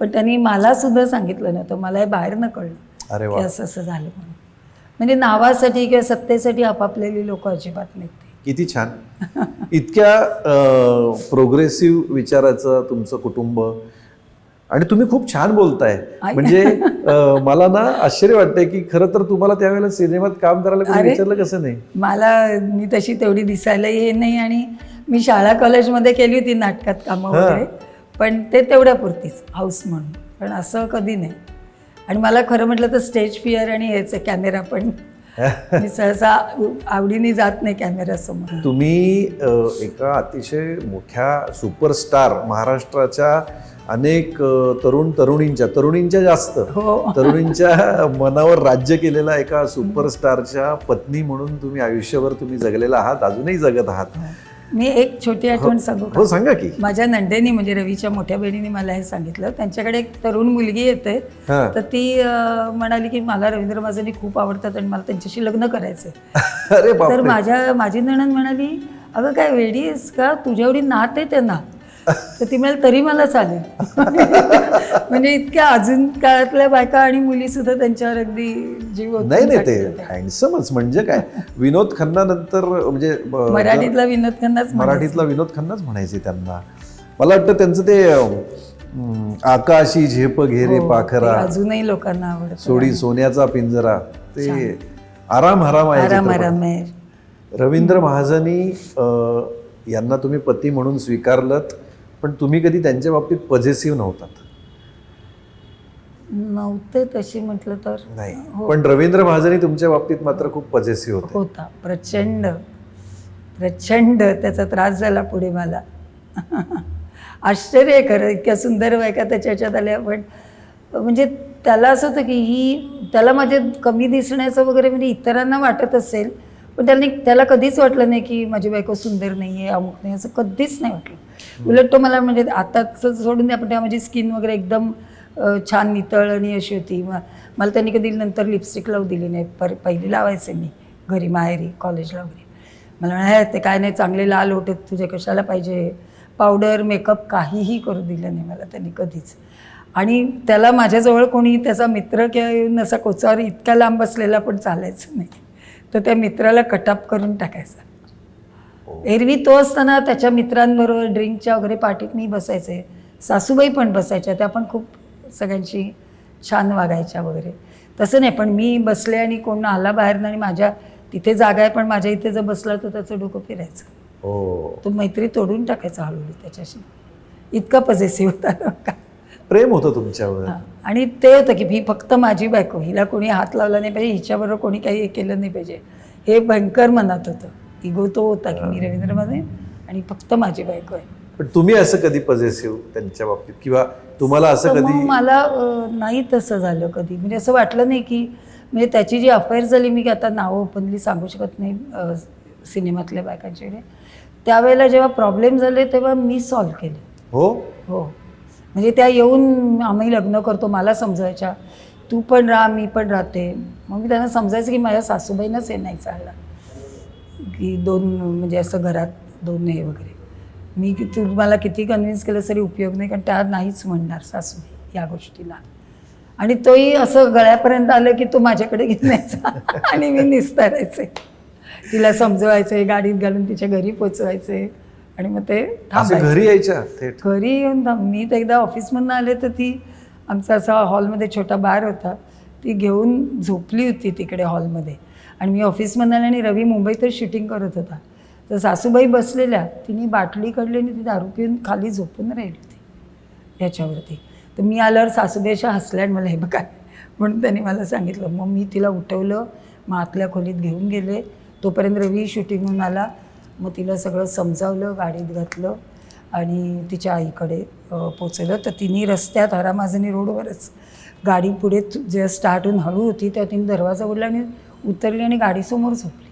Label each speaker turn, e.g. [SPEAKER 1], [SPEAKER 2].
[SPEAKER 1] पण त्यांनी मला सुद्धा सांगितलं नव्हतं. मला हे बाहेर न कळलं
[SPEAKER 2] अरे
[SPEAKER 1] की असं असं झालं म्हणून. म्हणजे नावासाठी किंवा सत्तेसाठी आपापलेली लोक अजिबात नाहीत
[SPEAKER 2] किती छान. इतक्या प्रोग्रेसिव्ह विचाराचं तुमचं कुटुंब. आणि तुम्ही खूप छान बोलताय. म्हणजे मला ना आश्चर्य वाटतंय की खरं तर तुम्हाला त्यावेळेला सिनेमात काम करायला. विचारलं कसं नाही?
[SPEAKER 1] मला मी तशी तेवढी दिसायलाही हे नाही आणि मी शाळा कॉलेजमध्ये केली होती नाटकात कामं. वगैरे. पण ते तेवढ्यापुरतीच हाऊस म्हणून. पण असं कधी नाही. आणि मला खरं म्हटलं तर स्टेज फिअर आणि हेच आहे कॅमेरा पण मी सहसा आवडीने जात नाही कॅमेऱ्यासमोर
[SPEAKER 2] तुम्ही अ, एका अतिशय मोठ्या सुपरस्टार महाराष्ट्राच्या अनेक अ, तरुण तरुणींच्या तरुणींच्या जास्त
[SPEAKER 1] हो.
[SPEAKER 2] तरुणींच्या मनावर राज्य केलेला एका सुपरस्टारच्या पत्नी म्हणून तुम्ही आयुष्यभर तुम्ही जगलेला आहात अजूनही जगत आहात.
[SPEAKER 1] मी एक छोटी आठवण सांगू का?
[SPEAKER 2] हो सांगा की.
[SPEAKER 1] माझ्या नंदेनी म्हणजे रवीच्या मोठ्या बहिणीने मला हे सांगितलं. त्यांच्याकडे एक तरुण मुलगी येते.
[SPEAKER 2] हा.
[SPEAKER 1] तर ती म्हणाली की मला रवींद्र माझनी खूप आवडतात आणि मला त्यांच्याशी लग्न करायचं
[SPEAKER 2] अरे
[SPEAKER 1] तर माझ्या माझी नणंद म्हणाली अगं काय वेडी आहेस का? तुझ्या एवढी नात आहे त्यांना. तर ती म्हणाली तरी मला चालेल. म्हणजे इतक्या अजून काळातल्या बायका आणि मुली सुद्धा त्यांच्यावर अगदी जीव
[SPEAKER 2] नाही नाही ते. हँडसमच म्हणजे काय? विनोद खन्ना नंतर म्हणजे
[SPEAKER 1] मराठीतला विनोद खन्नाच.
[SPEAKER 2] मराठीतला विनोद खन्नाच म्हणायचे त्यांना. मला वाटतं त्यांचं ते आकाशी झेप घेरे
[SPEAKER 1] हो,
[SPEAKER 2] पाखरा.
[SPEAKER 1] अजूनही लोकांना आवडत.
[SPEAKER 2] सोडी सोन्याचा पिंजरा. ते आराम हराम आहे
[SPEAKER 1] आराम. आराम आहे.
[SPEAKER 2] रवींद्र महाजनी यांना तुम्ही पती म्हणून स्वीकारलत. पण तुम्ही कधी त्यांच्या बाबतीत पॉझिटिव्ह नव्हतात?
[SPEAKER 1] नव्हते तशी म्हटलं तर.
[SPEAKER 2] नाही.
[SPEAKER 1] हो.
[SPEAKER 2] पण रवींद्र महाजनी तुमच्या बाबतीत मात्र खूप पॉझिटिव्ह होते.
[SPEAKER 1] होता. प्रचंड. प्रचंड. त्याचा त्रास झाला पुढे मला. आश्चर्य आहे खरं. इतक्या सुंदर बायका त्याच्या ह्याच्यात आल्या. पण म्हणजे त्याला असं होतं की ही त्याला माझ्या कमी दिसण्याचं वगैरे म्हणजे इतरांना वाटत असेल पण त्यांनी त्याला कधीच वाटलं नाही की माझी बायको सुंदर नाही आहे अमुक नाही असं कधीच नाही वाटलं. उलट तो मला म्हणजे आताच सोडून द्या पण तेव्हा माझी स्किन वगैरे एकदम छान नितळ आणि अशी होती. म- मला त्यांनी कधी नंतर लिपस्टिक लावू दिली नाही. पर पहिली लावायचे मी घरी माहेरी कॉलेजला वगैरे. मला म्हणाले ते काय नाही चांगले लाल होते तुझे कशाला पाहिजे? पावडर मेकअप काहीही करू दिलं नाही मला त्यांनी कधीच. आणि त्याला माझ्याजवळ कोणी त्याचा मित्र किंवा येऊन असा कोचावर इतक्या लांब बसलेला पण चालायचं नाही. तर त्या मित्राला कटाप करून टाकायचा. एरवी तो असताना त्याच्या मित्रांबरोबर ड्रिंकच्या वगैरे पार्टीत मी बसायचे. सासूबाई पण बसायच्या. त्या पण खूप सगळ्यांशी छान वागायच्या वगैरे. तसं नाही पण मी बसले आणि कोण आला बाहेर आणि माझ्या तिथे जागा आहे पण माझ्या इथे जर बसला तर त्याचं डोकं फिरायचं.
[SPEAKER 2] हो.
[SPEAKER 1] तो मैत्री तोडून टाकायचा हळूहळू त्याच्याशी. इतका पजेसिव्ह होता का?
[SPEAKER 2] प्रेम होतं तुमच्यावर.
[SPEAKER 1] हां. आणि ते होतं की ही फक्त माझी बायको हिला कोणी हात लावला नाही पाहिजे हिच्याबरोबर कोणी काही हे केलं नाही पाहिजे. हे भयंकर मनात होतं. इगो तो होता की मी रवींद्रमध्ये आणि फक्त माझी बायको आहे.
[SPEAKER 2] पण तुम्ही असं कधी पॉझिटिव्ह त्यांच्या बाबतीत? किंवा तुम्हाला असं कधी
[SPEAKER 1] मला नाही तसं झालं कधी. म्हणजे असं वाटलं नाही की म्हणजे त्याची जी अफेअर झाली मी आता नावं ओपनली सांगू शकत नाही सिनेमातल्या बायकांचे वगैरे. त्यावेळेला जेव्हा प्रॉब्लेम झाले तेव्हा मी सॉल्व केले.
[SPEAKER 2] हो?
[SPEAKER 1] हो. म्हणजे त्या येऊन आम्ही लग्न करतो मला समजायच्या तू पण राहा मी पण राहते. मग मी त्यांना समजायचं की माझ्या सासूबाईंनाच हे नाही चाललं की दोन म्हणजे असं घरात दोन हे वगैरे. मी की तू मला किती कन्व्हिन्स केलं तरी उपयोग नाही कारण त्या नाहीच म्हणणार सासूबाई या गोष्टीला. आणि तोही असं गळ्यापर्यंत आलं की तो माझ्याकडे घेऊन यायचा. आणि मी निस्तारायचे. तिला समजवायचे गाडीत घालून तिच्या घरी पोचवायचे. आणि मग ते थांबायचे
[SPEAKER 2] घरी यायच्या
[SPEAKER 1] घरी येऊन थांब मी तर एकदा ऑफिसमधनं आले तर ती आमचा असा हॉलमध्ये छोटा बार होता. ती घेऊन झोपली होती तिकडे हॉलमध्ये आणि मी ऑफिसमधून आले आणि रवी मुंबईतच शूटिंग करत होता. तर सासूबाई बसलेल्या तिने बाटली काढली आणि ती दारू पिऊन खाली झोपून राहिली होती याच्यावरती. तर मी आल्यावर सासूबाई अशा हसल्या आणि मला हे बघा म्हणून त्यांनी मला सांगितलं. मग मी तिला उठवलं मग आतल्या खोलीत घेऊन गेले. तोपर्यंत रवी शूटिंगहून आला. मग तिला सगळं समजावलं गाडीत घातलं आणि तिच्या आईकडे पोचलं पोचवलं. तर तिने रस्त्यात हरामाजनी रोडवरच गाडी पुढे जे स्टार्ट होऊन हळू होती तेव्हा तिने दरवाजा उडला आणि उतरली आणि गाडीसमोर झोपली.